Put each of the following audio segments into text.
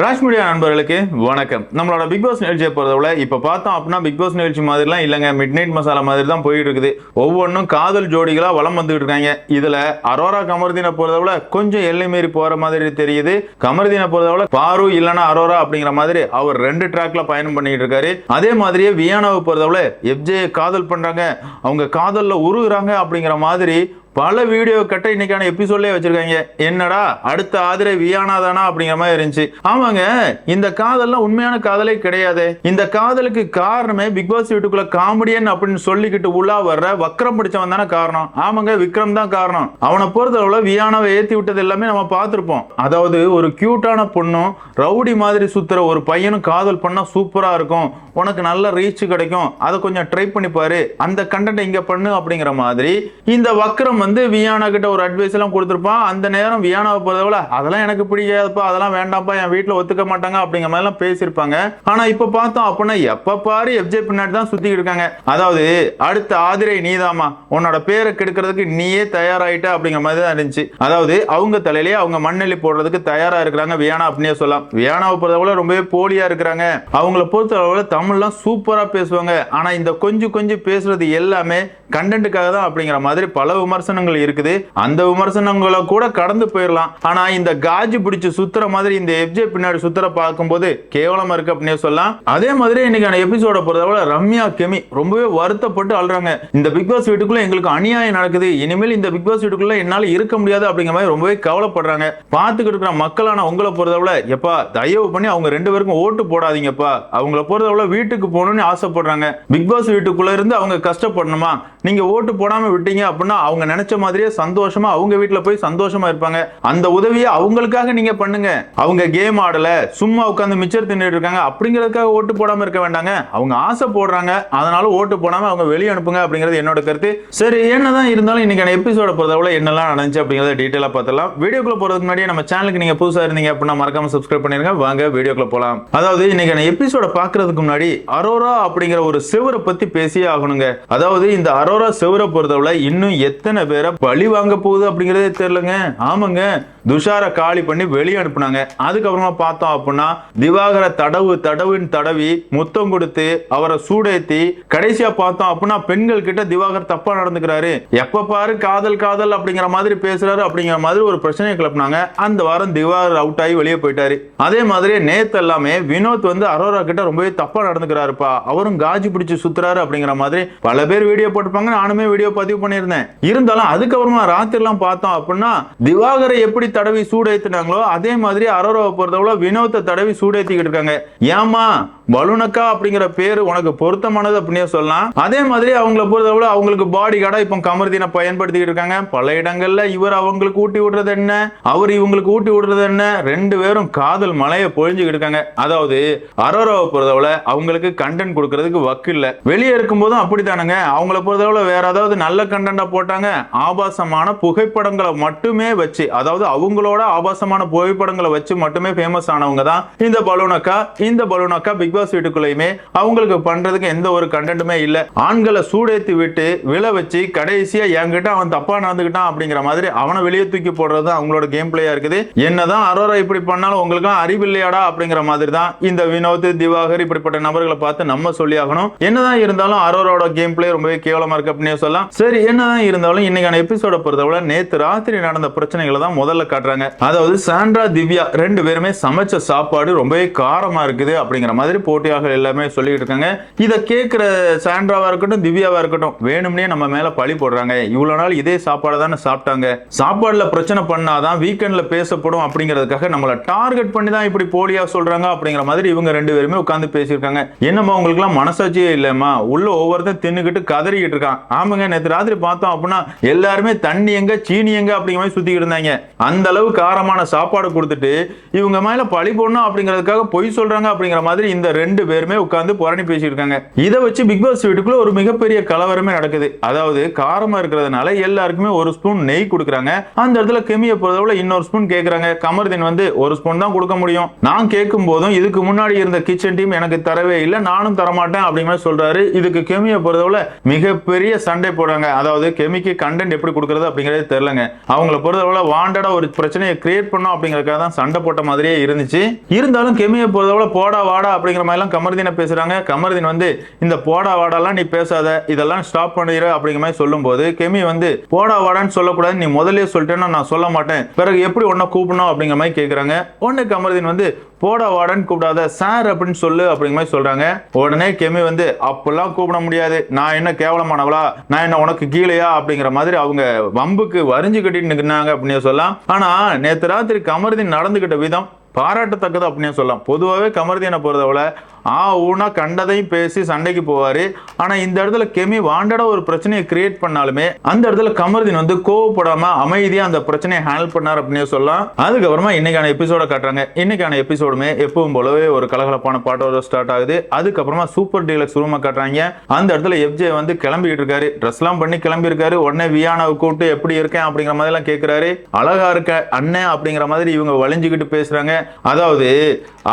Raj media நண்பர்களுக்கு வணக்கம். நம்மளோட பிக் பாஸ் நிகழ்ச்சியை பொறுத்தவரை இப்போ பார்த்தோம் அப்படின்னா பிக் பாஸ் நிகழ்ச்சி மாதிரிலாம் இல்லைங்க. மிட் நைட் மசாலா மாதிரி தான் போயிட்டு இருக்குது ஒவ்வொன்றும் காதல் ஜோடிகளாக வளம் வந்துட்டு இருக்காங்க. இதில் அரோரா கமர்தீனை பொறுத்தவரை கொஞ்சம் எல்லை மீறி போகிற மாதிரி தெரியுது. கமர்தீனை பொறுத்தவரை பாரு இல்லைன்னா அரோரா அப்படிங்கிற மாதிரி அவர் ரெண்டு ட்ராக்ல பயணம் பண்ணிட்டு இருக்காரு. அதே மாதிரியே வியானாவை பொறுத்தவரை எஃப்ஜே காதல் பண்ணுறாங்க அவங்க காதலில் உருகுறாங்க அப்படிங்கிற மாதிரி பல வீடியோ கட்ட இன்னைக்கான எபிசோட்லயே வச்சிருக்காங்க. என்னடா அடுத்த ஆதிரை வியானா தானா அப்படிங்கிற மாதிரி இருந்துச்சு. ஆமாங்க இந்த காதல்லாம் உண்மையான காதலே கிடையாது. இந்த காதலுக்கு காரணமே பிக் பாஸ் வீட்டுக்குள்ள காமெடியன் அப்படின்னு சொல்லிக்கிட்டு உலா வர்ற வக்ரம் பிடிச்சவன் தானே காரணம். ஆமாங்க விக்ரம் தான் காரணம். அவனை பொறுத்தளவுல வியானாவை ஏத்தி விட்டது எல்லாமே நம்ம பார்த்திருப்போம். அதாவது ஒரு கியூட்டான பொண்ணும் ரவுடி மாதிரி சுத்துற ஒரு பையனும் காதல் பண்ணா சூப்பரா இருக்கும். உனக்கு நல்ல ரீச் கிடைக்கும். அதை கொஞ்சம் ட்ரை பண்ணி பாரு. அந்த கண்டென்ட் இங்க பண்ணு அப்படிங்கிற மாதிரி இந்த வக்ரம் வந்து வியானா கிட்ட ஒரு அட்வைஸ் எல்லாம் கொடுத்துருப்பான் அந்த நேரம் வியானாவை பொறுத்தவரை அதெல்லாம் எனக்கு பிடிக்காதுப்பா அதெல்லாம் வேண்டாம்ப்பா என் வீட்டுல ஒத்துக்க மாட்டாங்க அப்படிங்கிற மாதிரி எல்லாம் பேசியிருப்பாங்க. ஆனா இப்ப பார்த்தோம் அப்படின்னா எப்ப பாரு எஃப்ஜே பின்னாடி தான் சுத்திக்கிட்டு இருக்காங்க. அதாவது அடுத்த ஆதிரை நீதாமா உன்னோட பேரை கெடுக்கிறதுக்கு நீயே தயாராயிட்ட அப்படிங்கிற மாதிரி தான் இருந்துச்சு. அதாவது அவங்க தலையிலேயே அவங்க மண்ணெல்லி போடுறதுக்கு தயாரா இருக்கிறாங்க வியானா அப்படின்னே சொல்லலாம். வியானாவை பொறுத்தவரை ரொம்பவே போலியா இருக்கிறாங்க. அவங்கள பொறுத்தளவுல தமிழ்லாம் சூப்பரா பேசுவாங்க. ஆனா இந்த கொஞ்சம் கொஞ்சம் பேசுறது எல்லாமே கண்டென்ட்டுக்காக தான் அப்படிங்கிற மாதிரி பல விமர்சனங்கள் இருக்குது. அந்த விமர்சனங்களை கூட கடந்து போயிடலாம் ஆனா இந்த காஜி பிடிச்சு சுத்துற மாதிரி இந்த எஃப்ஜே பின்னாடி சுத்துற பார்க்கும்போது கேவலமா இருக்கு அப்படின்னு சொல்லலாம். அதே மாதிரி இன்னைக்கான எபிசோட பொறுத்தவரை ரம்யா கெமி ரொம்பவே வருத்தப்பட்டு அழுறாங்க. இந்த பிக் பாஸ் வீட்டுக்குள்ள எங்களுக்கு அநியாயம் நடக்குது. இனிமேல் இந்த பிக் பாஸ் வீட்டுக்குள்ள என்னால இருக்க முடியாது அப்படிங்கிற மாதிரி ரொம்பவே கவலைப்படுறாங்க. பார்த்துக்கிட்டு இருக்கிற மக்களான உங்களை பொறுத்தவரை எப்பா தயவு பண்ணி அவங்க ரெண்டு பேருக்கும் ஓட்டு போடாதீங்கப்பா. அவங்கள பொறுத்தவரை வீட்டுக்கு போகணும்னு ஆசைப்படுறாங்க. பிக் பாஸ் வீட்டுக்குள்ள இருந்து அவங்க கஷ்டப்படணுமா? நீங்க ஓட்டு போடாம விட்டீங்க அப்படின்னா அவங்க நினைச்ச மாதிரியே சந்தோஷமா அவங்க வீட்டுல போய் சந்தோஷமா இருப்பாங்க. அந்த உதவியை அவங்களுக்காக நீங்க பண்ணுங்க. அவங்க கேம் ஆடல சும்மா உட்காந்து மிச்சர் தின்னுட்டு இருக்காங்க அப்படிங்கிறதுக்காக ஓட்டு போடாம இருக்க வேண்டாங்க. அவங்க ஆசை போடுறாங்க அதனால ஓட்டு போடாம அவங்க வெளியே அனுப்புங்க அப்படிங்கிறது என்னோட கருத்து. சரி என்னதான் இருந்தாலும் இன்னைக்கான எபிசோட பொறுத்தவரை என்னெல்லாம் நடந்துச்சு அப்படிங்கறத டீட்டெயிலா பார்த்தலாம் வீடியோக்குள்ள போறதுக்கு முன்னாடி நம்ம சேனலுக்கு நீங்க புதுசா இருந்தீங்க அப்படின்னா மறக்காம சப்ஸ்கிரைப் பண்ணிருங்க. வாங்க வீடியோக்குள்ள போலாம். அதாவது இன்னைக்கான எபிசோட பாக்குறதுக்கு முன்னாடி அரோரா அப்படிங்கிற ஒரு சிவரை பத்தி பேசியே ஆகணுங்க. அதாவது இந்த அரோரா சிவரை பொறுத்தவரை இன்னும் எத்தனை பேரை பழி வாங்க போகுது அப்படிங்கிறதே தெரியலங்க. ஆமாங்க. துஷார காலி பண்ணி வெளியே அனுப்புனாங்க. அதுக்கப்புறமா பார்த்தோம் அப்படின்னா திவாகர தடவு தடவுன்னு தடவி முத்தம் கொடுத்து அவரை சூடேத்தி கடைசியா பார்த்தோம் அப்படின்னா பெண்கள் கிட்ட திவாகர் தப்பா நடந்துக்கிறாரு. எப்ப பாரு காதல் காதல் அப்படிங்கிற மாதிரி பேசுறாரு அப்படிங்கிற மாதிரி ஒரு பிரச்சனையை கிளப்பினாங்க. அந்த வாரம் திவாகர் அவுட் ஆகி வெளியே போயிட்டாரு. அதே மாதிரி நேத்து எல்லாமே வினோத் வந்து அரோரா கிட்ட ரொம்பவே தப்பா நடந்துக்கிறாருப்பா. அவரும் காஜி பிடிச்சு சுத்துறாரு அப்படிங்கிற மாதிரி பல பேர் வீடியோ போட்டிருப்பாங்க நானுமே வீடியோ பதிவு பண்ணியிருந்தேன். இருந்தாலும் அதுக்கப்புறமா ராத்திரிலாம் பார்த்தோம் அப்படின்னா திவாகரை எப்படி தடவி சூடேத்தினாங்களோ அதே மாதிரி அரோராவை பொறுத்தவரை வினோத்தை தடவி சூடேத்திக்கிட்டு இருக்காங்க. ஏமா பலூனக்கா அப்படிங்கிற பேர் உனக்கு பொருத்தமானது அப்படின்னே சொல்லலாம். அதே மாதிரி அவங்கள பொறுத்தவரை அவங்களுக்கு பாடி கார்டா இப்போ கமர்தீனை பயன்படுத்திக்கிட்டு இருக்காங்க. பல இடங்கள்ல இவர் அவங்களுக்கு ஊட்டி விடுறது என்ன? அவர் இவங்களுக்கு ஊட்டி விடுறது என்ன? ரெண்டு பேரும் காதல் மலையை பொழிஞ்சுக்கிட்டு இருக்காங்க. அதாவது அரோராவை பொறுத்தவரை அவங்களுக்கு கண்டென்ட் கொடுக்கறதுக்கு வக்கு இல்லை வெளியே இருக்கும்போதும் அப்படித்தானுங்க. அவங்கள பொறுத்தவரை வேற ஏதாவது நல்ல கண்டென்ட்டா போட்டாங்க. ஆபாசமான புகைப்படங்களை மட்டுமே வச்சு அதாவது அவங்களோட ஆபாசமான புகைப்படங்களை வச்சு மட்டுமே ஃபேமஸ் ஆனவங்க தான் இந்த பலூனக்கா இந்த பலூனக்கா பிக் பாஸ் வீட்டுக்குள்ளேயுமே அவங்களுக்கு பண்றதுக்கு எந்த ஒரு கண்டென்ட்டுமே இல்லை. ஆண்களை சூடேத்தி விட்டு விழ வச்சு கடைசியா என்கிட்ட அவன் தப்பா நடந்துக்கிட்டான் அப்படிங்கிற மாதிரி அவனை வெளியே தூக்கி போடுறது அவங்களோட கேம் பிளேயா இருக்குது. என்னதான் அரோரா இப்படி பண்ணாலும் உங்களுக்கு அறிவில்லையாடா அப்படிங்கிற மாதிரி தான் இந்த வினோத் திவாகர் இப்படிப்பட்ட நபர்களை பார்த்து நம்ம சொல்லி ஆகணும் என்னதான் இருந்தாலும் அரோராவோட கேம் பிளே ரொம்பவே கேவலமா இருக்கு அப்படின்னு சொல்லலாம். சரி என்னதான் இருந்தாலும் இன்னைக்கான எபிசோட பொறுத்தவரை நேத்து ராத்திரி நடந்த பிரச்சனைகளை தான் முதல்ல காட்டுறாங்க. அதாவது சாண்ட்ரா திவ்யா ரெண்டு பேருமே சமைச்ச சாப்பாடு ரொம்பவே காரமா இருக்குது அப்படிங்கிற மாதிரி போட்டியாக எல்லாமே சொல்லிட்டு இருக்காங்க. இதை கேட்கிற சாண்ட்ராவா இருக்கட்டும் திவ்யாவா இருக்கட்டும் வேணும்னே நம்ம மேல பழி போடுறாங்க. இவ்வளவு நாள் இதே சாப்பாடு தானே சாப்பிட்டாங்க. சாப்பாடுல பிரச்சனை பண்ணாதான் வீக்கெண்ட்ல பேசப்படும் அப்படிங்கிறதுக்காக நம்மள டார்கெட் பண்ணி தான் இப்படி போலியா சொல்றாங்க அப்படிங்கிற மாதிரி இவங்க ரெண்டு பேருமே உட்கார்ந்து பேசியிருக்காங்க. என்னம்மா உங்களுக்கு எல்லாம் மனசாட்சியே இல்லைம்மா? உள்ள ஒவ்வொருத்தன் தின்னுக்கிட்டு கதறிக்கிட்டு இருக்கான். ஆமாங்க நேற்று ராத்திரி பார்த்தோம் அப்படின்னா எல்லாருமே தண்ணி எங்க சீனி எங்க அப்படிங்கிற மாதிரி சுத்திக்கிட்டு இருந்தாங்க. அந்த அளவு காரமான சாப்பாடு கொடுத்துட்டு இவங்க மேல பழி போடணும் அப்படிங்கிறதுக்காக பொய் சொல்றாங்க அப்படிங்கிற மாதிரி இந்த ரெண்டு பேருமே உட்கார்ந்து புரணி பேசியிருக்காங்க இதை வச்சு பிக் பாஸ் வீட்டுக்குள்ள ஒரு மிகப்பெரிய கலவரமே நடக்குது. அதாவது காரமா இருக்கிறதுனால எல்லாருக்குமே ஒரு ஸ்பூன் நெய் கொடுக்குறாங்க. அந்த இடத்துல கெமியை பொறுத்தவரை இன்னொரு ஸ்பூன் கேட்கறாங்க கமர்தீன் வந்து ஒரு ஸ்பூன் தான் கொடுக்க முடியும். நான் கேட்கும் போதும் இதுக்கு முன்னாடி இருந்த கிச்சன் டீம் எனக்கு தரவே இல்லை நானும் தரமாட்டேன் அப்படிங்கிற மாதிரி சொல்றாரு. இதுக்கு கெமியை பொறுத்தவரை மிகப்பெரிய சண்டை போடுறாங்க. அதாவது கெமிக்கு கண் கண்டென்ட் எப்படி கொடுக்கறது அப்படிங்கிறதே தெரியலங்க. அவங்கள பொறுத்தவரை வாண்டடா ஒரு பிரச்சனையை கிரியேட் பண்ணோம் அப்படிங்கறதுக்காக தான் சண்டை போட்ட மாதிரியே இருந்துச்சு. இருந்தாலும் கெமியை பொறுத்தவரை போடா வாடா அப்படிங்கிற மாதிரிலாம் கமர்தீனை பேசுறாங்க. கமர்தீன் வந்து இந்த போடா வாடாலாம் நீ பேசாத இதெல்லாம் ஸ்டாப் பண்ணிடு அப்படிங்கிற மாதிரி சொல்லும்போது கெமி வந்து போடா வாடான்னு சொல்லக்கூடாது நீ முதலே சொல்லிட்டேன்னா நான் சொல்ல மாட்டேன். பிறகு எப்படி ஒன்றை கூப்பிடணும்? அப்படிங்கிற மாதிரி கேட்குறாங்க உடனே கமர்தீன் வந்து போட வாடன்னு கூப்பிடாத சார் அப்படின்னு சொல்லு அப்படிங்கிற மாதிரி சொல்றாங்க. உடனே கெமி வந்து அப்பெல்லாம் கூப்பிட முடியாது. நான் என்ன கேவலமானவளா? நான் என்ன உனக்கு கீழையா? அப்படிங்கிற மாதிரி அவங்க வம்புக்கு வரிஞ்சு கட்டிட்டு நிற்கிறாங்க அப்படின்னு சொல்லலாம். ஆனா நேத்து ராத்திரி கமர்தீன் நடந்துகிட்ட விதம் பாராட்டத்தக்கது அப்படின்னு சொல்லலாம். பொதுவாகவே கமர்தீனை பொறுத்தவரை ஆ ஊனா கண்டதையும் பேசி சண்டைக்கு போவாரு. ஆனா இந்த இடத்துல கெமி வாண்டடா ஒரு பிரச்சனையை கிரியேட் பண்ணாலுமே அந்த இடத்துல கமர்தீன் வந்து கோவப்படாம அமைதியா அந்த பிரச்சனையை ஹேண்டில் பண்ணார் அப்படின்னு சொல்லலாம். அதுக்கப்புறமா இன்னைக்கான எபிசோட காட்டுறாங்க. இன்னைக்கான எபிசோடுமே எப்பவும் போலவே ஒரு கலகலப்பான பாட்டோட ஸ்டார்ட் ஆகுது. அதுக்கப்புறமா சூப்பர் டீலக்ஸ் ரூமை காட்டுறாங்க. அந்த இடத்துல எஃப்ஜே வந்து கிளம்பிக்கிட்டு இருக்காரு. ட்ரெஸ்லாம் பண்ணி கிளம்பி இருக்காரு உடனே வியானாவை கூப்பிட்டு எப்படி இருக்கேன்? அப்படிங்கிற மாதிரி எல்லாம் கேட்கிறாரு அழகா இருக்க அண்ணன் அப்படிங்கிற மாதிரி இவங்க வளைஞ்சுக்கிட்டு பேசுறாங்க. அதாவது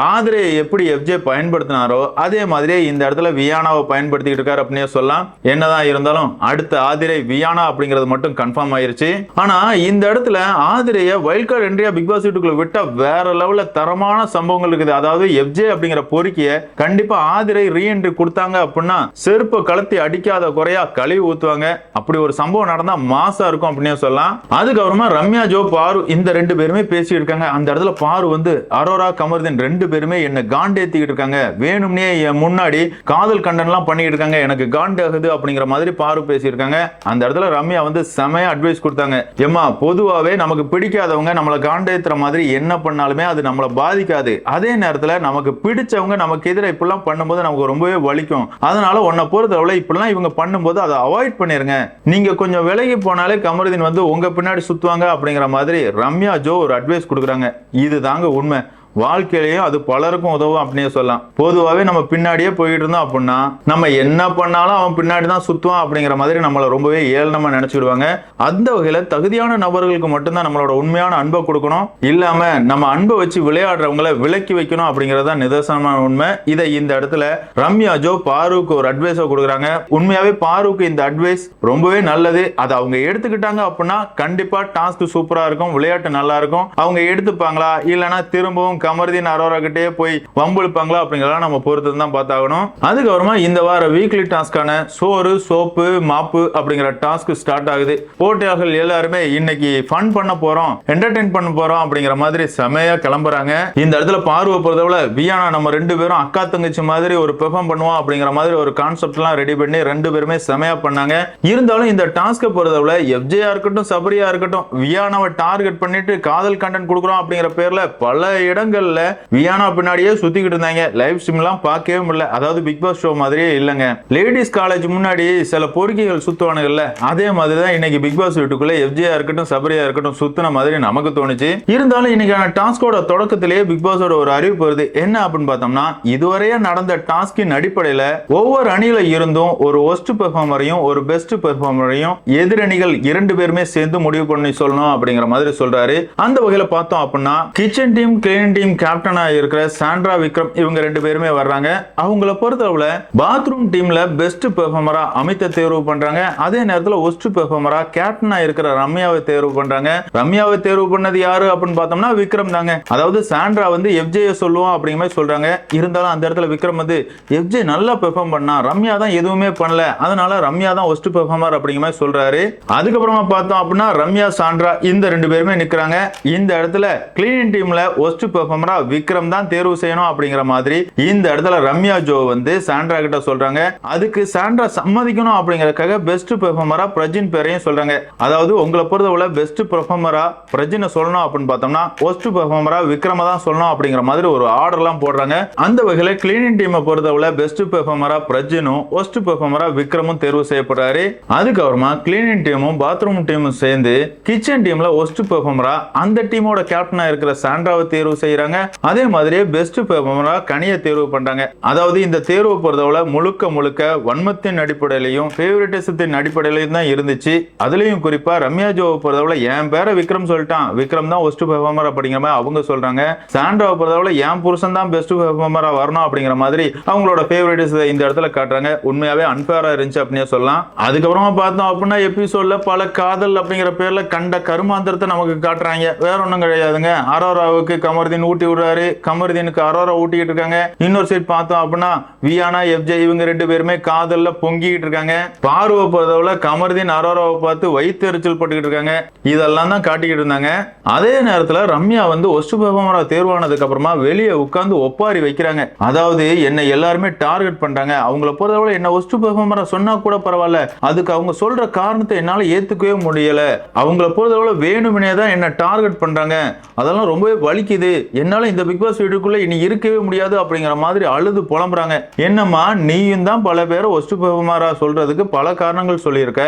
ஆதரையை எப்படி எஃப்ஜே பயன்படுத்தினார் அதே மாதிரி இந்த இடத்துல வியானாவை பயன்படுத்திக்கிட்டு இருக்காரு அப்படின்னே சொல்லலாம். என்னதான் இருந்தாலும் அடுத்த ஆதிரை வியானா அப்படிங்கிறது மட்டும் கன்ஃபார்ம் ஆயிருச்சு. ஆனா இந்த இடத்துல ஆதிரைய வைல்ட் கார்டு என்ட்ரியா பிக் பாஸ் வீட்டுக்குள்ள விட்டா வேற லெவல்ல தரமான சம்பவங்கள் இருக்குது. அதாவது எஃப்ஜே அப்படிங்கிற பொறுக்கிய கண்டிப்பா ஆதிரை ரீஎன்ட்ரி கொடுத்தாங்க அப்படின்னா செருப்பு கலத்தி அடிக்காத குறையா கழுவி ஊத்துவாங்க. அப்படி ஒரு சம்பவம் நடந்தா மாசா இருக்கும் அப்படின்னே சொல்லலாம். அதுக்கப்புறமா ரம்யா ஜோ பாரு இந்த ரெண்டு பேருமே பேசிட்டு இருக்காங்க. அந்த இடத்துல பாரு வந்து அரோரா கமர்தன் ரெண்டு பேருமே என்ன காண்டேத்திக்கிட்டு இருக்காங்க. வேணும்னே முன்னாடி காதல் கண்டன்லாம் பண்ணிட்டு இருக்காங்க எனக்கு காண்டாகுது அப்படிங்கிற மாதிரி பாரு பேசியிருக்காங்க. அந்த இடத்துல ரம்யா வந்து செமையா அட்வைஸ் கொடுத்தாங்க. ஏமா பொதுவாகவே நமக்கு பிடிக்காதவங்க நம்மளை காண்டேத்துற மாதிரி என்ன பண்ணாலுமே அது நம்மளை பாதிக்காது. அதே நேரத்தில் நமக்கு பிடிச்சவங்க நமக்கு எதிராக இப்படிலாம் பண்ணும்போது நமக்கு ரொம்பவே வலிக்கும். அதனால உன்னை பொறுத்தளவில் இப்படிலாம் இவங்க பண்ணும்போது அதை அவாய்ட் பண்ணிருங்க. நீங்க கொஞ்சம் விலகி போனாலே கமருதீன் வந்து உங்க பின்னாடி சுத்துவாங்க அப்படிங்கிற மாதிரி ரம்யா ஜோ ஒரு அட்வைஸ் கொடுக்குறாங்க. இது தாங்க உண்மை. வாழ்க்கையிலையும் அது பலருக்கும் உதவும் அப்படின்னே சொல்லலாம். பொதுவாகவே நம்ம பின்னாடியே போயிட்டு இருந்தோம் அப்படின்னா நம்ம என்ன பண்ணாலும் அவன் பின்னாடி தான் சுத்துவான் அப்படிங்கிற மாதிரி நம்மளை ரொம்பவே ஏளனமாக நினச்சிடுவாங்க அந்த வகையில் தகுதியான நபர்களுக்கு மட்டும்தான் நம்மளோட உண்மையான அன்பை கொடுக்கணும். இல்லாமல் நம்ம அன்பை வச்சு விளையாடுறவங்கள விலக்கி வைக்கணும் அப்படிங்கிறது தான் நிதர்சனமான உண்மை. இதை இந்த இடத்துல ரம்யா ஜோ பாரூக்கு ஒரு அட்வைஸை கொடுக்குறாங்க. உண்மையாகவே பாரூக்கு இந்த அட்வைஸ் ரொம்பவே நல்லது. அதை அவங்க எடுத்துக்கிட்டாங்க அப்படின்னா கண்டிப்பாக டாஸ்க் சூப்பராக இருக்கும் விளையாட்டு நல்லா இருக்கும். அவங்க எடுத்துப்பாங்களா? இல்லைன்னா திரும்பவும் கமர்தீன் அரோரா கிட்டே போய் வம்புழுப்பாங்களா அப்படிங்கிறத நம்ம பொறுத்து தான் பார்த்தாகணும். அதுக்கப்புறமா இந்த வார வீக்லி டாஸ்கான சோறு சோப்பு மாப்பு அப்படிங்கிற டாஸ்க் ஸ்டார்ட் ஆகுது. போட்டியாளர்கள் எல்லாருமே இன்னைக்கு ஃபன் பண்ண போறோம் என்டர்டைன் பண்ண போறோம் அப்படிங்கிற மாதிரி செமையா கிளம்புறாங்க. இந்த இடத்துல பார்வை பொறுத்தவரை வியானா நம்ம ரெண்டு பேரும் அக்கா தங்கச்சி மாதிரி ஒரு பெர்ஃபார்ம் பண்ணுவோம் அப்படிங்கிற மாதிரி ஒரு கான்செப்ட் எல்லாம் ரெடி பண்ணி ரெண்டு பேருமே செமையா பண்ணாங்க. இருந்தாலும் இந்த டாஸ்க்கை பொறுத்தவரை எஃப்ஜேயா இருக்கட்டும் சபரியா இருக்கட்டும் வியானாவை டார்கெட் பண்ணிட்டு காதல் கண்டென்ட் கொடுக்குறோம் அப்படிங்கிற பேர்ல பல இடங்கள் இடங்கள்ல வியானா பின்னாடியே சுத்திக்கிட்டு இருந்தாங்க. லைவ் ஸ்ட்ரீம்லாம் பார்க்கவே முடியல. அதாவது பிக் பாஸ் ஷோ மாதிரியே இல்லைங்க. லேடிஸ் காலேஜ் முன்னாடி சில பொறுக்கிகள் சுத்துவானுங்கல்ல அதே மாதிரி தான் இன்னைக்கு பிக் பாஸ் வீட்டுக்குள்ள எஃப்ஜியா இருக்கட்டும் சபரியா இருக்கட்டும் சுத்தின மாதிரி நமக்கு தோணுச்சு. இருந்தாலும் இன்னைக்கான டாஸ்கோட தொடக்கத்திலேயே பிக் பாஸோட ஒரு அறிவிப்பு வருது. என்ன அப்படின்னு பார்த்தோம்னா இதுவரையே நடந்த டாஸ்கின் அடிப்படையில ஒவ்வொரு அணியில இருந்தும் ஒரு ஒஸ்ட் பெர்ஃபார்மரையும் ஒரு பெஸ்ட் பெர்ஃபார்மரையும் எதிரணிகள் இரண்டு பேருமே சேர்ந்து முடிவு பண்ணி சொல்லணும் அப்படிங்கிற மாதிரி சொல்றாரு. அந்த வகையில பார்த்தோம் அப்படின்னா கிச்சன் டீம் கிளீன் டீம் கேப்டனா இருக்கிற சாண்ட்ரா விக்ரம் இவங்க ரெண்டு பேருமே வர்றாங்க. அவங்கள பொறுத்தளவில் பாத்ரூம் டீமில் பெஸ்ட் பெர்ஃபார்மராக அமித்தை தேர்வு பண்றாங்க. அதே நேரத்தில் ஒஸ்ட் பெர்ஃபார்மராக கேப்டனா இருக்கிற ரம்யாவை தேர்வு பண்றாங்க. ரம்யாவை தேர்வு பண்ணது யாரு அப்படின்னு பார்த்தோம்னா விக்ரம் தாங்க. அதாவது சாண்ட்ரா வந்து எஃப்ஜேயை சொல்லுவோம் அப்படிங்கிற மாதிரி சொல்றாங்க. இருந்தாலும் அந்த இடத்துல விக்ரம் வந்து எஃப்ஜே நல்லா பெர்ஃபார்ம் பண்ணா ரம்யா தான் எதுவுமே பண்ணல. அதனால ரம்யா தான் ஒஸ்ட் பெர்ஃபார்மர் அப்படிங்கிற மாதிரி சொல்றாரு. அதுக்கப்புறமா பார்த்தோம் அப்படின்னா ரம்யா சாண்ட்ரா இந்த ரெண்டு பேருமே நிக்கிறாங்க. இந்த இடத்துல கிளீனிங் டீம்ல ஒஸ்ட் பெர்ஃபார்மரா விக்ரம் தான் தேர்வு செய்யணும் அப்படிங்கிற மாதிரி இந்த இடத்துல ரம்யா ஜோ வந்து சாண்ட்ரா கிட்ட சொல்றாங்க. அதுக்கு சாண்ட்ரா சம்மதிக்கணும் அப்படிங்கறதுக்காக பெஸ்ட் பெர்ஃபார்மரா பிரஜின் பேரையும் சொல்றாங்க. அதாவது உங்களை பொறுத்தவரை பெஸ்ட் பெர்ஃபார்மரா பிரஜினை சொல்லணும் அப்படின்னு பார்த்தோம்னா ஒஸ்ட் பெர்ஃபார்மரா விக்ரம தான் சொல்லணும் அப்படிங்கிற மாதிரி ஒரு ஆர்டர்லாம் போடுறாங்க. அந்த வகையில கிளீனிங் டீமை பொறுத்தவரை பெஸ்ட் பெர்ஃபார்மரா பிரஜினும் ஒஸ்ட் பெர்ஃபார்மரா விக்ரமும் தேர்வு செய்யப்படுறாரு. அதுக்கப்புறமா கிளீனிங் டீமும் பாத்ரூம் டீமும் சேர்ந்து கிச்சன் டீம்ல ஒஸ்ட் பெர்ஃபார்மரா அந்த டீமோட கேப்டனா இருக்கிற சாண்ட்ராவை தேர்வு செய்ய செய்யறாங்க அதே மாதிரியே பெஸ்ட் பெர்ஃபார்மரா கனியை தேர்வு பண்றாங்க. அதாவது இந்த தேர்வு பொறுத்தவரை முழுக்க முழுக்க வன்மத்தின் அடிப்படையிலையும் ஃபேவரட்டிசத்தின் அடிப்படையிலையும் தான் இருந்துச்சு. அதுலயும் குறிப்பா ரம்யா ஜோவை பொறுத்தவரை என் பேரை விக்ரம் சொல்லிட்டான். விக்ரம் தான் ஒஸ்ட் பெர்ஃபார்மர் அப்படிங்கிற மாதிரி அவங்க சொல்றாங்க. சாண்ட்ராவை பொறுத்தவரை என் புருஷன் தான் பெஸ்ட் பெர்ஃபார்மரா வரணும் அப்படிங்கிற மாதிரி அவங்களோட ஃபேவரட்டிஸ் இந்த இடத்துல காட்டுறாங்க. உண்மையாவே அன்பேரா இருந்துச்சு அப்படின்னே சொல்லலாம். அதுக்கப்புறமா பார்த்தோம் அப்படின்னா எபிசோட்ல பல காதல் அப்படிங்கிற பேர்ல கண்ட கருமாந்திரத்தை நமக்கு காட்டுறாங்க. வேற ஒன்றும் கிடையாதுங்க. ஆரோராவுக்கு கமர்தீன் ஊட்டி விடுறாரு. கமர்தீனுக்கு அரோரா ஊட்டிக்கிட்டு இருக்காங்க. இன்னொரு சைட் பார்த்தோம் அப்படின்னா வியானா எஃப்ஜே இவங்க ரெண்டு பேருமே காதல்ல பொங்கிட்டு இருக்காங்க. பார்வை பொறுத்தவரை கமர்தீன் அரோராவை பார்த்து வயிற்றுச்சல் பட்டுக்கிட்டு இருக்காங்க. இதெல்லாம் தான் காட்டிக்கிட்டு இருந்தாங்க. அதே நேரத்துல ரம்யா வந்து ஒஸ்ட் பெர்ஃபார்மரா தேர்வானதுக்கு அப்புறமா வெளியே உட்கார்ந்து ஒப்பாரி வைக்கிறாங்க. அதாவது என்னை எல்லாருமே டார்கெட் பண்றாங்க. அவங்கள பொறுத்தவரை என்ன ஒஸ்ட் பெர்ஃபார்மரா சொன்னா கூட பரவாயில்ல. அதுக்கு அவங்க சொல்ற காரணத்தை என்னால ஏத்துக்கவே முடியல. அவங்கள பொறுத்தவரை வேணுமனே தான் என்ன டார்கெட் பண்றாங்க. அதெல்லாம் ரொம்பவே வலிக்குது. என்னால இந்த பிக் பாஸ் வீட்டுக்குள்ள இனி இருக்கவே முடியாது அப்படிங்கிற மாதிரி அழுது புலம்புறாங்க. என்னம்மா நீயும் தான் பல பேரை ஒஸ்ட் பெர்ஃபார்மரா சொல்றதுக்கு பல காரணங்கள் சொல்லியிருக்க.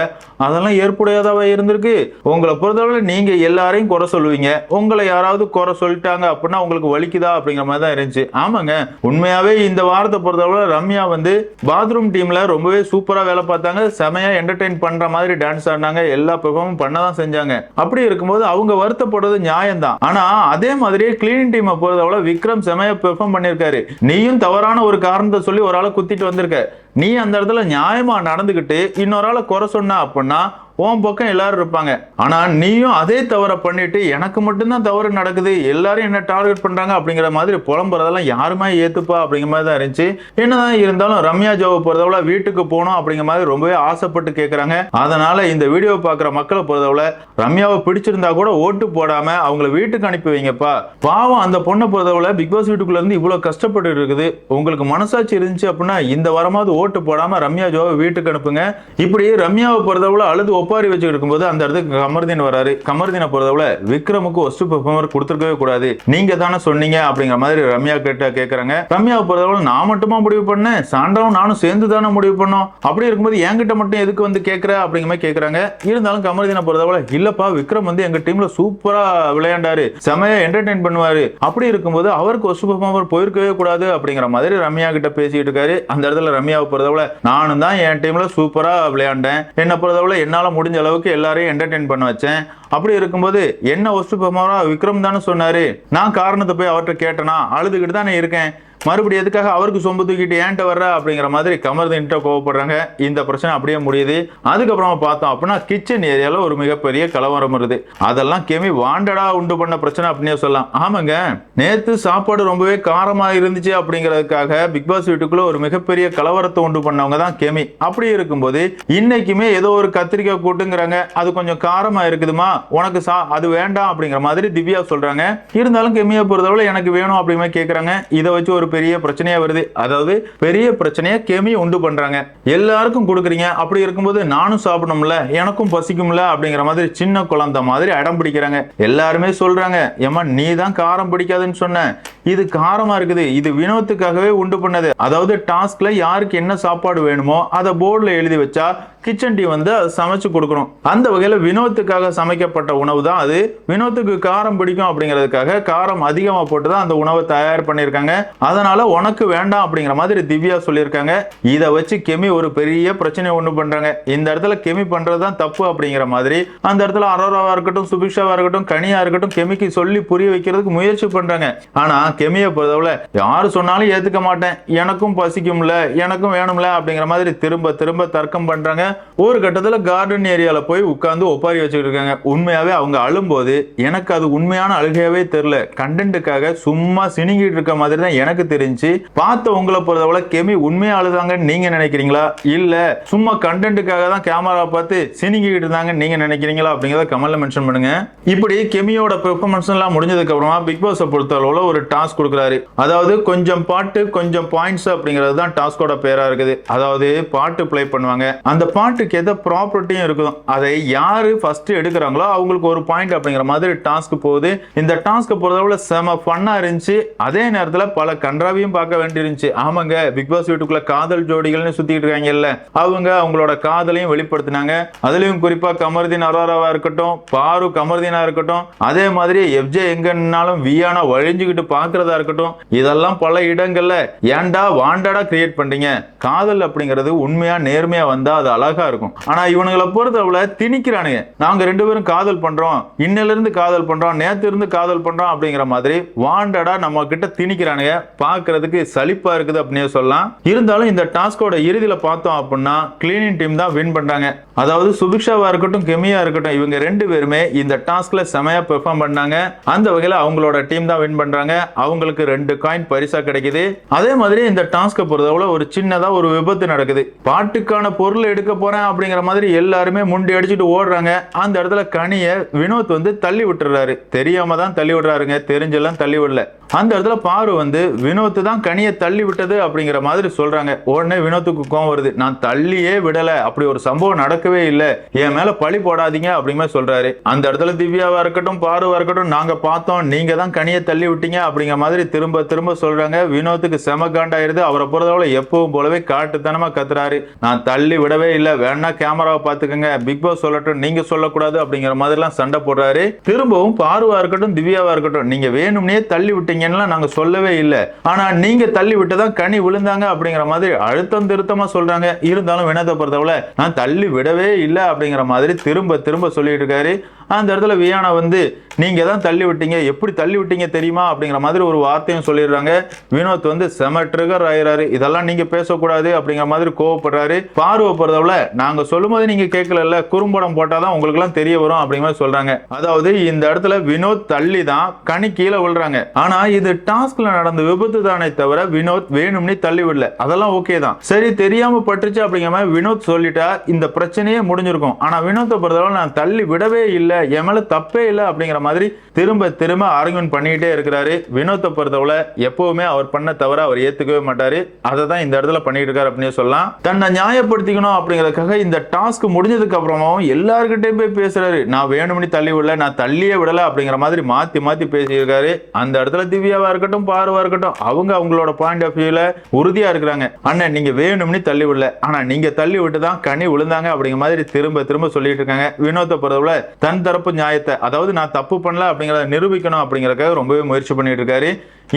அதெல்லாம் ஏற்புடையதாவே இருந்திருக்கு. உங்களை பொறுத்தவரை நீங்க எல்லாரையும் குறை சொல்லுவீங்க. உங்களை யாராவது குறை சொல்லிட்டாங்க அப்படின்னா உங்களுக்கு வலிக்குதா அப்படிங்கிற மாதிரி தான் இருந்துச்சு. ஆமாங்க உண்மையாவே இந்த வாரத்தை பொறுத்தவரை ரம்யா வந்து பாத்ரூம் டீம்ல ரொம்பவே சூப்பரா வேலை பார்த்தாங்க. செமையா என்டர்டைன் பண்ற மாதிரி டான்ஸ் ஆடினாங்க. எல்லா பெர்ஃபார்மும் பண்ண தான் செஞ்சாங்க. அப்படி இருக்கும்போது அவங்க வருத்தப்படுறது நியாயம்தான். ஆனா அதே மாதிரியே கிளீனிங் டீமை பொறுத்தவரை விக்ரம் செமையா பெர்ஃபார்ம் பண்ணியிருக்காரு. நீயும் தவறான ஒரு காரணத்தை சொல்லி ஒரு ஆளை குத்திட்டு வந்திருக்க. நீ அந்த இடத்துல நியாயமா நடந்துகிட்டு இன்னொரு ஆளை குறை சொன்ன அப்படின்னா உன் பக்கம் எல்லாரும் இருப்பாங்க. ஆனா நீயும் அதே தவறை பண்ணிட்டு எனக்கு மட்டும்தான் தவறு நடக்குது. எல்லாரும் என்ன டார்கெட் பண்றாங்க அப்படிங்கிற மாதிரி புலம்புறதெல்லாம் யாருமே ஏத்துப்பா அப்படிங்கிற மாதிரி தான் இருந்துச்சு. என்னதான் இருந்தாலும் ரம்யா ஜோவை பொறுத்தவரை வீட்டுக்கு போகணும் அப்படிங்கிற மாதிரி ரொம்பவே ஆசைப்பட்டு கேட்கறாங்க அதனால இந்த வீடியோவை பார்க்குற மக்களை பொறுத்தவரை ரம்யாவை பிடிச்சிருந்தா கூட ஓட்டு போடாம அவங்கள வீட்டுக்கு அனுப்பி வைங்கப்பா. பாவம் அந்த பொண்ணை பொறுத்தவரை பிக் பாஸ் வீட்டுக்குள்ள இருந்து இவ்வளவு கஷ்டப்பட்டு இருக்குது. உங்களுக்கு மனசாட்சி இருந்துச்சு அப்படின்னா இந்த வாரமாவது ஓட்டு போடாம ரம்யா ஜோவை வீட்டுக்கு அனுப்புங்க. இப்படி ரம்யாவை பொறுத்தவரை அழுது ஒப்பாரி வச்சு இருக்கும்போது அந்த இடத்துக்கு கமர்தீன் வராரு. கமர்தீனை பொறுத்தவரை விக்ரமுக்கு ஒஸ்ட் பெர்ஃபார்மர் கொடுத்துருக்கவே கூடாது. நீங்க தானே சொன்னீங்க அப்படிங்கிற மாதிரி ரம்யா கிட்ட கேக்குறாங்க. ரம்யா பொறுத்தவள நான் மட்டுமா முடிவு பண்ணேன்? சாண்டாவும் நானும் சேர்ந்து தானே முடிவு பண்ணோம். அப்படி இருக்கும்போது என்கிட்ட மட்டும் எதுக்கு வந்து கேட்கற அப்படிங்கிற மாதிரி கேக்குறாங்க. இருந்தாலும் கமர்தீனை பொறுத்தவள இல்லப்பா விக்ரம் வந்து எங்க டீம்ல சூப்பரா விளையாண்டாரு. செமையா என்டர்டைன் பண்ணுவாரு. அப்படி இருக்கும்போது அவருக்கு ஒஸ்ட் பெர்ஃபார்மர் போயிருக்கவே கூடாது அப்படிங்கிற மாதிரி ரம்யா கிட்ட பேசிட்டு இருக்காரு. அந்த இடத்துல ரம்யாவை பொறுத்தவள நானும் தான் என் டீம்ல சூப்பரா விளையாண்டேன். என்ன பொறுத்தவரை என்னால முடிஞ்ச அளவுக்கு எல்லாரையும் என்டர்டெயின் பண்ண வச்சேன். அப்படி இருக்கும்போது என்ன ஒஸ்ட் பெர்ஃபார்மரா விக்ரம் தானே சொன்னாரு. நான் காரணத்தை போய் அவர்கிட்ட கேட்டேனா? அழுதுகிட்டு தானே இருக்கேன். மறுபடியும் எதுக்காக அவருக்கு சொம்பு தூக்கிட்டு ஏன்ட்ட வர்ற அப்படிங்கிற மாதிரி கமர்தீன்ட்ட கோவப்படுறாங்க. இந்த பிரச்சனை அப்படியே முடியுது. அதுக்கப்புறமா பார்த்தோம் அப்படின்னா கிச்சன் ஏரியாவில் ஒரு மிகப்பெரிய கலவரம் வருது. அதெல்லாம் கெமி வாண்டடா உண்டு பண்ண பிரச்சனை அப்படின்னே சொல்லலாம். ஆமாங்க. நேற்று சாப்பாடு ரொம்பவே காரமாக இருந்துச்சு அப்படிங்கிறதுக்காக பிக் பாஸ் வீட்டுக்குள்ள ஒரு மிகப்பெரிய கலவரத்தை உண்டு பண்ணவங்க தான் கெமி. அப்படி இருக்கும்போது இன்னைக்குமே ஏதோ ஒரு கத்திரிக்காய் கூட்டுங்கிறாங்க. அது கொஞ்சம் காரமாக இருக்குதுமா? உனக்கு சா அது வேண்டாம் அப்படிங்கிற மாதிரி திவ்யா சொல்கிறாங்க இருந்தாலும் கெமியை பொறுத்தவரை எனக்கு வேணும் அப்படிங்கிற கேட்குறாங்க இதை வச்சு ஒரு பெரிய பிரச்சனையா வருது. அதாவது பெரிய பிரச்சனையை கெமி உண்டு பண்றாங்க. எல்லாருக்கும் கொடுக்குறீங்க. அப்படி இருக்கும்போது நானும் சாப்பிடணும்ல. எனக்கும் பசிக்கும்ல அப்படிங்கிற மாதிரி சின்ன குழந்தை மாதிரி அடம் பிடிக்கிறாங்க. எல்லாருமே சொல்றாங்க ஏமா நீ தான் காரம் பிடிக்காதுன்னு சொன்ன. இது காரமா இருக்குது. இது வினோத்துக்காகவே உண்டு பண்ணது. அதாவது டாஸ்க்ல யாருக்கு என்ன சாப்பாடு வேணுமோ அதை போர்டில் எழுதி வச்சா கிச்சன் டீ வந்து அதை சமைச்சு கொடுக்கணும். அந்த வகையில் வினோத்துக்காக சமைக்கப்பட்ட உணவு தான் அது. வினோத்துக்கு காரம் பிடிக்கும் அப்படிங்கிறதுக்காக காரம் அதிகமாக போட்டு தான் அந்த உணவை தயார் பண்ணியிருக்காங்க. அதனால உனக்கு வேண்டாம் அப்படிங்கிற மாதிரி திவ்யா சொல்லியிருக்காங்க. இதை வச்சு கெமி ஒரு பெரிய பிரச்சனை ஒன்று பண்றாங்க. இந்த இடத்துல கெமி பண்றது தான் தப்பு அப்படிங்கிற மாதிரி. அந்த இடத்துல அரோராவா இருக்கட்டும் சுபிக்ஷாவா இருக்கட்டும் கனியா இருக்கட்டும் கெமிக்கு சொல்லி புரிய வைக்கிறதுக்கு முயற்சி பண்றாங்க. ஆனா கெமியை பொறுத்தவரை யாரு சொன்னாலும் ஏத்துக்க மாட்டேன். எனக்கும் பசிக்கும்ல எனக்கும் வேணும்ல அப்படிங்கிற மாதிரி திரும்ப திரும்ப தர்க்கம் பண்றாங்க. ஒரு கட்டத்துல கார்டன் ஏரியால போய் உட்கார்ந்து ஒப்பாரி வச்சுட்டு இருக்காங்க. உண்மையாவே அவங்க அழும்போது எனக்கு அது உண்மையான அழுகையாவே தெரியல. கண்டென்ட்டுக்காக சும்மா சினிங்கிட்டு இருக்க மாதிரி தான் எனக்கு தெரிஞ்சு பார்த்த உங்களை பொறுத்தவரை கெமி உண்மையா அழுதாங்கன்னு நீங்க நினைக்கிறீங்களா? இல்ல சும்மா கண்டென்ட்டுக்காக தான் கேமரா பார்த்து சினிங்கிட்டு இருந்தாங்கன்னு நீங்க நினைக்கிறீங்களா? அப்படிங்கிறத கமெண்ட்ல மென்ஷன் பண்ணுங்க. இப்படி கெமியோட பெர்ஃபார்மன்ஸ் எல்லாம் முடிஞ்சதுக்கு அப்புறமா பிக் பாஸை பொறுத்தளவுல ஒரு டாஸ்க் கொடுக்குறாரு. அதாவது கொஞ்சம் பாட்டு கொஞ்சம் பாயிண்ட்ஸ் அப்படிங்கிறது தான் டாஸ்கோட பேரா இருக்குது. அதாவது பாட்டு ப்ளே பண்ணுவாங்க. அந்த பாட்டுக்கு எதை ப்ராப்பர்ட்டியும் இருக்கும் அதை யாரு ஃபர்ஸ்ட் எடுக்கிறாங்களோ அவங்களுக்கு ஒரு பாயிண்ட் அப்படிங்கிற மாதிரி டாஸ்க் போகுது. இந்த டாஸ்க் பொறுத்தளவுல செம ஃபன்னா இருந்துச்சு. அதே நேரத்தில் பல கன்றாவையும் பார்க்க வேண்டியிருந்துச்சு. ஆமாங்க பிக் பாஸ் வீட்டுக்குள்ள காதல் ஜோடிகள்னு சுத்திட்டு இருக்காங்கல்ல அவங்க அவங்களோட காதலையும் வெளிப்படுத்தினாங்க. அதுலயும் குறிப்பா கமர்தீன் அரோராவா இருக்கட்டும் பாரு கமர்தீனா இருக்கட்டும் அதே மாதிரி எஃப்ஜே எங்கன்னாலும் வியானா வழிஞ்சுக்கிட்டு பாக்குறதா இருக்கட்டும் இதெல்லாம் பல இடங்கள்ல ஏன்டா வாண்டடா கிரியேட் பண்றீங்க காதல் அப்படிங்கிறது உண்மையா நேர்மையா வந்தா அது அழகா இருக்கும். ஆனா இவனுங்களை பொறுத்தவரை திணிக்கிறானுங்க. நாங்க ரெண்டு பேரும் காதல் பண்றோம் இன்னில இருந்து காதல் பண்றோம் நேத்து இருந்து காதல் பண்றோம் அப்படிங்கிற மாதிரி வாண்டடா நம்ம கிட்ட திணிக்கிறானுங்க. பார்க்கறதுக்கு சலிப்பாக இருக்குது அப்படின்னே சொல்லலாம். இருந்தாலும் இந்த டாஸ்கோட இறுதியில பார்த்தோம் அப்படின்னா கிளீனிங் டீம் தான் வின் பண்றாங்க. அதாவது சுபிக்ஷாவா இருக்கட்டும் கெமியா இருக்கட்டும் இவங்க ரெண்டு பேருமே இந்த டாஸ்க்ல செமையா பெர்ஃபார்ம் பண்ணாங்க. அந்த வகையில அவங்களோட டீம் தான் வின் பண்றாங்க. அவங்களுக்கு ரெண்டு காயின் பரிசா கிடைக்குது. அதே மாதிரி இந்த டாஸ்கை பொறுத்தவரை ஒரு சின்னதா ஒரு விபத்து நடக்குது. பாட்டுக்கான பொருள் எடுக்க போறேன் அப்படிங்கிற மாதிரி எல்லாருமே முண்டி அடிச்சுட்டு ஓடுறாங்க. அந்த இடத்துல கனிய வினோத் வந்து தள்ளி விட்டுறாரு. தெரியாம தான் தள்ளி விடுறாருங்க. தெரிஞ்செல்லாம் தள்ளி விடல. அந்த இடத்துல பாரு வந்து வினோத் தான் கனியை தள்ளி விட்டது அப்படிங்கிற மாதிரி சொல்றாங்க. உடனே வினோத்துக்கு கோவம் வருது. நான் தள்ளியே விடல. அப்படி ஒரு சம்பவம் நடக்கவே இல்லை. என் மேல பழி போடாதீங்க அப்படிங்கிற சொல்றாரு. அந்த இடத்துல திவ்யாவா இருக்கட்டும் பாருவா இருக்கட்டும் நாங்க பார்த்தோம். நீங்க தான் கனியை தள்ளி விட்டீங்க அப்படிங்கிற மாதிரி திரும்ப திரும்ப சொல்றாங்க. வினோத்துக்கு செம காண்டாயிருது. அவரை பொறுத்தவரை எப்பவும் போலவே காட்டுத்தனமா கத்துறாரு. நான் தள்ளி விடவே இல்லை. வேணா கேமராவை பாத்துக்கங்க பிக் பாஸ் சொல்லட்டும் நீங்க சொல்லக்கூடாது அப்படிங்கிற மாதிரிலாம் சண்டை போடுறாரு. திரும்பவும் பாருவா இருக்கட்டும் திவ்யாவா இருக்கட்டும் நீங்க வேணும்னே தள்ளி விட்டீங்கன்னா நாங்க சொல்லவே இல்லை. ஆனால் நீங்கள் தள்ளி விட்டுதான் கனி விழுந்தாங்க அப்படிங்கிற மாதிரி அழுத்தம் திருத்தமாக சொல்கிறாங்க இருந்தாலும் வினத்தை பொறுத்தவரை நான் தள்ளி விடவே இல்லை அப்படிங்கிற மாதிரி திரும்ப திரும்ப சொல்லிட்டு இருக்காரு. அந்த இடத்துல வியானா வந்து நீங்கள் தான் தள்ளி விட்டீங்க. எப்படி தள்ளி விட்டீங்க தெரியுமா? அப்படிங்கிற மாதிரி ஒரு வார்த்தையும் சொல்லிடுறாங்க. வினோத் வந்து செம ட்ரிகர் ஆயிராரு இதெல்லாம் நீங்கள் பேசக்கூடாது அப்படிங்கிற மாதிரி கோவப்படுறாரு. பார்வை பொறுத்தவரை சொல்லும் போது நீங்கள் கேட்கல குறும்படம் போட்டால் தான் உங்களுக்குலாம் தெரிய வரும் அப்படிங்கிற மாதிரி சொல்கிறாங்க அதாவது இந்த இடத்துல வினோத் தள்ளி தான் கனி கீழே விழுறாங்க. ஆனால் இது டாஸ்கில் நடந்த விபத்து தானே தவிர வினோத் வேணும்னு தள்ளிவிடல. அதெல்லாம் ஓகே தான். சரி தெரியாம பட்டுச்சு அப்படிங்கிற மாதிரி வினோத் சொல்லிட்டா இந்த பிரச்சனையே முடிஞ்சிருக்கும். ஆனா வினோத்தை பொறுத்தவரை நான் தள்ளி விடவே இல்லை. என் மேல தப்பே இல்லை அப்படிங்கிற மாதிரி திரும்ப திரும்ப ஆர்குமெண்ட் பண்ணிக்கிட்டே இருக்கிறாரு. வினோத்தை பொறுத்தவரை எப்பவுமே அவர் பண்ண தவிர அவர் ஏத்துக்கவே மாட்டாரு. அதை தான் இந்த இடத்துல பண்ணிட்டு இருக்காரு அப்படின்னு சொல்லலாம். தன்னை நியாயப்படுத்திக்கணும் அப்படிங்கறதுக்காக இந்த டாஸ்க் முடிஞ்சதுக்கு அப்புறமாவும் எல்லாருக்கிட்டையும் போய் பேசுறாரு. நான் வேணும்னு தள்ளி விடல நான் தள்ளியே விடல அப்படிங்கிற மாதிரி மாத்தி மாத்தி பேசியிருக்காரு. அந்த இடத்துல திவ்யாவா இருக்கட்டும் பார்வா இருக்கட்டும் அவங்க அவங்களோட பாயிண்ட் ஆஃப் வியூல உறுதியா இருக்கிறாங்க. அண்ணன் நீங்க வேணும்னு தள்ளி விடல. ஆனா நீங்க தள்ளி விட்டு தான் கனி விழுந்தாங்க அப்படிங்கிற மாதிரி திரும்ப திரும்ப சொல்லிட்டு இருக்காங்க. வினோத்தை பொறுத்தவரை தன் தரப்பு நியாயத்தை அதாவது நான் தப்பு பண்ணல அப்படிங்கறத நிரூபிக்கணும் அப்படிங்கறதுக்காக ரொம்பவே முயற்சி பண்ணிட்டு இருக்காரு.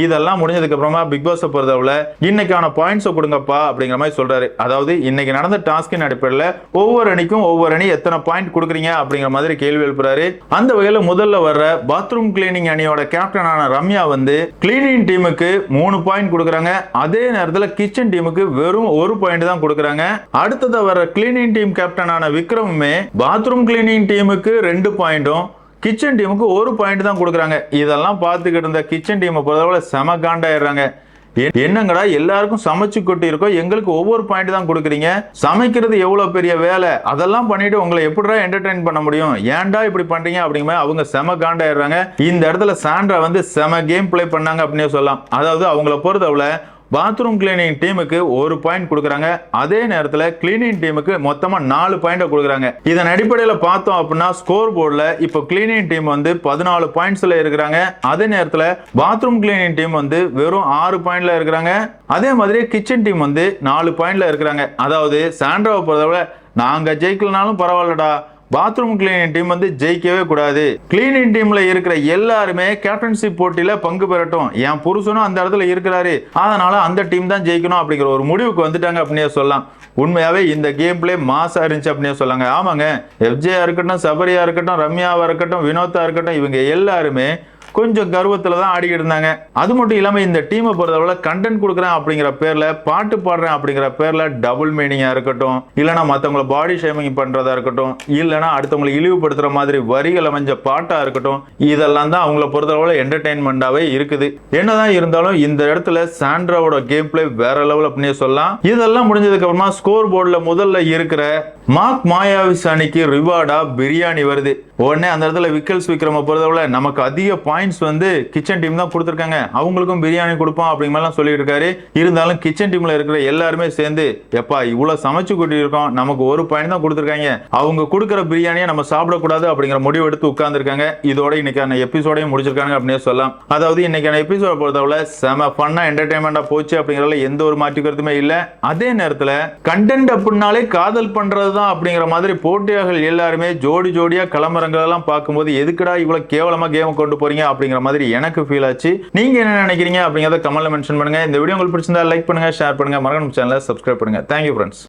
இதெல்லாம் முடிஞ்சதுக்கு அப்புறமா பிக் பாஸ் பொறுத்தவரை இன்னைக்கான பாயிண்ட்ஸை கொடுங்கப்பா அப்படிங்கிற மாதிரி சொல்றாரு. அதாவது இன்னைக்கு நடந்த டாஸ்கின் அடிப்படையில் ஒவ்வொரு அணிக்கும் ஒவ்வொரு அணி எத்தனை பாயிண்ட் கொடுக்குறீங்க? அப்படிங்கிற மாதிரி கேள்வி எழுப்புறாரு. அந்த வகையில் முதல்ல வர்ற பாத்ரூம் கிளீனிங் அணியோட கேப்டனான ரம்யா வந்து கிளீனிங் டீமுக்கு மூணு பாயிண்ட் கொடுக்குறாங்க. அதே நேரத்தில் கிச்சன் டீமுக்கு வெறும் ஒரு பாயிண்ட் தான் கொடுக்குறாங்க. அடுத்தது வர கிளீனிங் டீம் கேப்டனான விக்ரமுமே பாத்ரூம் கிளீனிங் டீமுக்கு ரெண்டு பாயிண்டும் கிச்சன் டீமுக்கு ஒரு பாயிண்ட் தான் கொடுக்குறாங்க. இதெல்லாம் பார்த்துக்கிட்டு இருந்த கிச்சன் டீமை பொறுத்தவரை செம காண்டாயிடுறாங்க. என்னங்கடா எல்லாருக்கும் சமைச்சு கொட்டி இருக்கோம் எங்களுக்கு ஒவ்வொரு பாயிண்ட் தான் கொடுக்குறீங்க. சமைக்கிறது எவ்வளவு பெரிய வேலை? அதெல்லாம் பண்ணிட்டு உங்களை எப்படிடா என்டர்டைன் பண்ண முடியும்? ஏன்டா இப்படி பண்றீங்க? அப்படிங்கிற மாதிரி அவங்க செம காண்டாயிடுறாங்க. இந்த இடத்துல சாண்ட்ரா வந்து செம கேம் ப்ளே பண்ணாங்க அப்படின்னு சொல்லலாம். அதாவது அவங்கள பொறுத்தவரை பாத்ரூம் கிளீனிங் டீமுக்கு ஒரு பாயிண்ட் கொடுக்குறாங்க. அதே நேரத்தில் கிளீனிங் டீமுக்கு மொத்தமாக நாலு பாயிண்டை கொடுக்குறாங்க. இதன் அடிப்படையில் பார்த்தோம் அப்படின்னா ஸ்கோர் போர்டில் இப்போ கிளீனிங் டீம் வந்து பதினாலு பாயிண்ட்ஸில் இருக்கிறாங்க. அதே நேரத்தில் பாத்ரூம் கிளீனிங் டீம் வந்து வெறும் ஆறு பாயிண்டில் இருக்கிறாங்க. அதே மாதிரி கிச்சன் டீம் வந்து நாலு பாயிண்டில் இருக்கிறாங்க. அதாவது சாண்ட்ராவை பொறுத்தவரை நாங்கள் ஜெயிக்கலனாலும் பரவாயில்லடா. பாத்ரூம் கிளீனிங் டீம் வந்து ஜெயிக்கவே கூடாது. கிளீனிங் டீம்ல இருக்கிற எல்லாருமே கேப்டன்ஷிப் போட்டியில பங்கு பெறட்டும். என் புருஷனும் அந்த இடத்துல இருக்கிறாரு. அதனால அந்த டீம் தான் ஜெயிக்கணும் அப்படிங்கிற ஒரு முடிவுக்கு வந்துட்டாங்க அப்படின்னே சொல்லலாம். உண்மையாவே இந்த கேம் பிளே மாசா இருந்துச்சு அப்படின்னே சொல்லாங்க. ஆமாங்க. எஃப்ஜேயா இருக்கட்டும் சபரியா இருக்கட்டும் ரம்யாவா இருக்கட்டும் வினோத்தா இருக்கட்டும் இவங்க எல்லாருமே கொஞ்சம் கர்வத்தில் தான் ஆடிக்கிட்டு இருந்தாங்க. அது மட்டும் இல்லாமல் இந்த டீமை பொறுத்தளவில் கண்டென்ட் கொடுக்குறேன் அப்படிங்கிற பேரில் பாட்டு பாடுறேன் அப்படிங்கிற பேரில் டபுள் மீனிங்காக இருக்கட்டும் இல்லைனா மற்றவங்கள பாடி ஷேமிங் பண்ணுறதா இருக்கட்டும் இல்லைனா அடுத்தவங்களை இழிவுபடுத்துகிற மாதிரி வரிகள் அமைஞ்ச பாட்டாக இருக்கட்டும் இதெல்லாம் தான் அவங்கள பொறுத்தளவில் என்டர்டெயின்மெண்ட்டாகவே இருக்குது. என்னதான் இருந்தாலும் இந்த இடத்துல சாண்ட்ராவோட கேம் பிளே வேற லெவல் அப்படின்னே சொல்லலாம். இதெல்லாம் முடிஞ்சதுக்கு அப்புறமா ஸ்கோர் போர்டில் முதல்ல இருக்கிற மார்க் மாயாவிஸ் அணிக்கு ரிவார்டா பிரியாணி வருது. உடனே அந்த இடத்துல விக்கல்ஸ் விக்ரம பொறுத்தவரை நமக்கு அதிக பாயிண்ட்ஸ் வந்து கிச்சன் டீம் தான் கொடுத்துருக்காங்க. அவங்களுக்கும் பிரியாணி கொடுப்போம் அப்படிங்கிற மாதிரிலாம் சொல்லிட்டு இருக்காரு. இருந்தாலும் கிச்சன் டீம்ல இருக்கிற எல்லாருமே சேர்ந்து எப்பா இவ்வளோ சமைச்சு கூட்டியிருக்கோம் நமக்கு ஒரு பாயிண்ட் தான் கொடுத்துருக்காங்க. அவங்க கொடுக்குற பிரியாணியை நம்ம சாப்பிடக்கூடாது அப்படிங்கிற முடிவு எடுத்து உட்கார்ந்துருக்காங்க. இதோட இன்னைக்கான எபிசோடையும் முடிச்சிருக்காங்க அப்படின்னு சொல்லலாம். அதாவது இன்னைக்கான எபிசோட பொறுத்தவரை செம ஃபன்னா என்டர்டைன்மெண்டா போச்சு அப்படிங்கிறதுல எந்த ஒரு மாற்று கருத்துமே இல்லை. அதே நேரத்தில் கண்டென்ட் அப்படின்னாலே காதல் பண்றது தான் அப்படிங்கிற மாதிரி போட்டியாளர்கள் எல்லாருமே ஜோடி ஜோடியா கிளம்புறங்கள் எல்லாம் பார்க்கும்போது எதுக்குடா இவ்வளவு கேவலமா கேம் கொண்டு போறீங்க? அப்படிங்கிற மாதிரி எனக்கு ஃபீல் ஆச்சு. நீங்க என்ன நினைக்கிறீங்க அப்படிங்கிறத கமெண்ட்ல மென்ஷன் பண்ணுங்க. இந்த வீடியோ உங்களுக்கு பிடிச்சிருந்தா லைக் பண்ணுங்க ஷேர் பண்ணுங்க. மறக்காம சேனலை சப்ஸ்கிரைப் பண்ணுங்கள் தேங்க்யூ ஃப்ரெண்ட்ஸ்